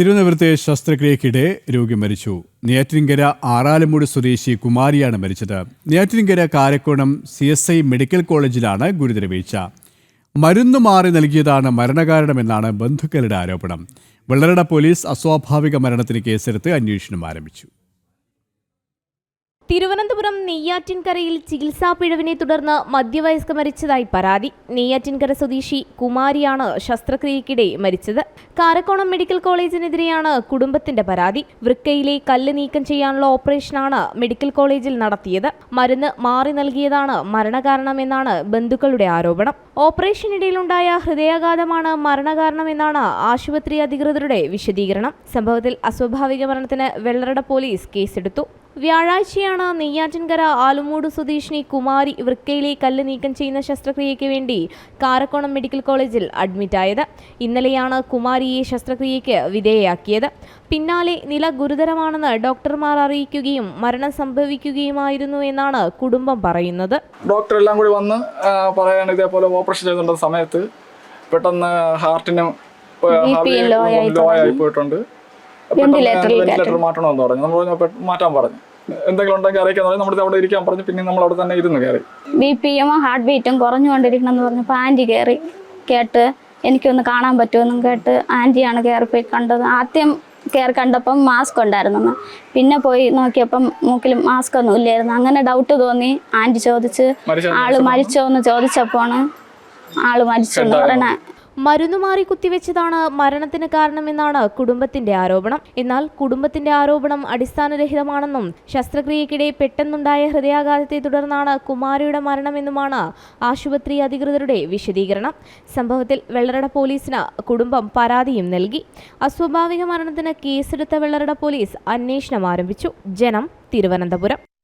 തിരുവനന്തപുരത്തെ ശസ്ത്രക്രിയക്കിടെ രോഗി മരിച്ചു. നെയ്യാറ്റിൻകര ആറാലുമൂട് സ്വദേശി കുമാരിയാണ് മരിച്ചത്. Neyyattinkara Karakkonam C S I medical കോളേജിലാണ് ഗുരുതര വീഴ്ച. മരുന്ന് മാറി നൽകിയതാണ് മരണകാരണമെന്നാണ് ബന്ധുക്കളുടെ ആരോപണം. വെള്ളറട പോലീസ് അസ്വാഭാവിക മരണത്തിന് കേസെടുത്ത് അന്വേഷണം ആരംഭിച്ചു. തിരുവനന്തപുരം നെയ്യാറ്റിൻകരയിൽ ചികിത്സാ പിഴവിനെ തുടർന്ന് മധ്യവയസ്ക മരിച്ചതായി പരാതി. നെയ്യാറ്റിൻകര സ്വദേശി കുമാരിയാണ് ശസ്ത്രക്രിയക്കിടെ മരിച്ചത്. കാരക്കോണം മെഡിക്കൽ കോളേജിനെതിരെയാണ് കുടുംബത്തിന്റെ പരാതി. വൃക്കയിലെ കല്ല് നീക്കം ചെയ്യാനുള്ള ഓപ്പറേഷനാണ് മെഡിക്കൽ കോളേജിൽ നടത്തിയത്. മരുന്ന് മാറി നൽകിയതാണ് മരണകാരണമെന്നാണ് ബന്ധുക്കളുടെ ആരോപണം. ഓപ്പറേഷനിടയിലുണ്ടായ ഹൃദയാഘാതമാണ് മരണകാരണമെന്നാണ് ആശുപത്രി അധികൃതരുടെ വിശദീകരണം. സംഭവത്തിൽ അസ്വാഭാവിക മരണത്തിന് വെള്ളറട പോലീസ് കേസെടുത്തു. വ്യാഴാഴ്ചയാണ് നെയ്യാറ്റിൻകര ആലുമൂട് സ്വദേശിനി കുമാരി വൃക്കയിലെ കല്ല് നീക്കം ചെയ്യുന്ന ശസ്ത്രക്രിയയ്ക്ക് വേണ്ടി കാരക്കോണം മെഡിക്കൽ കോളേജിൽ അഡ്മിറ്റായത്. ഇന്നലെയാണ് കുമാരിയെ ശസ്ത്രക്രിയയ്ക്ക് വിധേയയാക്കിയത്. പിന്നാലെ നില ഗുരുതരമാണെന്ന് ഡോക്ടർമാർ അറിയിക്കുകയും മരണം സംഭവിക്കുകയുമായിരുന്നു എന്നാണ് കുടുംബം പറയുന്നത്. ഡോക്ടർ എല്ലാം കൂടി വന്ന് പറയാൻ പറയാണ് ഇതേപോലെ ഓപ്പറേഷൻ ചെയ്തുകൊണ്ട സമയത്ത് പെട്ടെന്ന് ഹാർട്ടിന് ലോ ആയി പോയിട്ടുണ്ട്. വെന്റിലേറ്റർ മാറ്റണമെന്ന് പറഞ്ഞു. നമ്മൾ പറഞ്ഞു, "പെ- മാറ്റാൻ പറഞ്ഞു. എന്തെങ്കിലും ഉണ്ടെങ്കിൽ അറിയിക്കാൻ പറഞ്ഞു. നമ്മൾ അവിടെ ഇരിക്കാൻ പറഞ്ഞു. പിന്നെ നമ്മൾ അവിടെ തന്നെ ഇരുന്ന് കയറി. ബി പിയും ഹാർട്ട് ബീറ്റും കുറഞ്ഞുകൊണ്ടിരിക്കണം എന്ന് പറഞ്ഞപ്പോൾ ആന്റി കയറി കേട്ട് എനിക്കൊന്ന് കാണാൻ പറ്റുമെന്നും കേട്ട് ആന്റിയാണ് കയറിപ്പോയി കണ്ടത്. ആദ്യം കയറി കണ്ടപ്പം മാസ്ക് ഉണ്ടായിരുന്നു പിന്നെ പോയി നോക്കിയപ്പം മൂക്കിൽ മാസ്ക് ഒന്നും ഇല്ലായിരുന്നു. അങ്ങനെ ഡൗട്ട് തോന്നി. ആന്റി ചോദിച്ച് ആൾ മരിച്ചോ എന്ന് ചോദിച്ചപ്പോൾ ആൾ മരിച്ചു എന്ന് പറയണ മരുന്ന് മാറി കുത്തിവെച്ചതാണ് മരണത്തിന് കാരണമെന്നാണ് കുടുംബത്തിന്റെ ആരോപണം. എന്നാൽ കുടുംബത്തിന്റെ ആരോപണം അടിസ്ഥാനരഹിതമാണെന്നും ശസ്ത്രക്രിയക്കിടെ പെട്ടെന്നുണ്ടായ ഹൃദയാഘാതത്തെ തുടർന്നാണ് കുമാരിയുടെ മരണമെന്നുമാണ് ആശുപത്രി അധികൃതരുടെ വിശദീകരണം. സംഭവത്തിൽ വെള്ളറട പോലീസിന് കുടുംബം പരാതിയും നൽകി. അസ്വാഭാവിക മരണത്തിന് കേസെടുത്ത വെള്ളറട പോലീസ് അന്വേഷണം ആരംഭിച്ചു. ജനം തിരുവനന്തപുരം.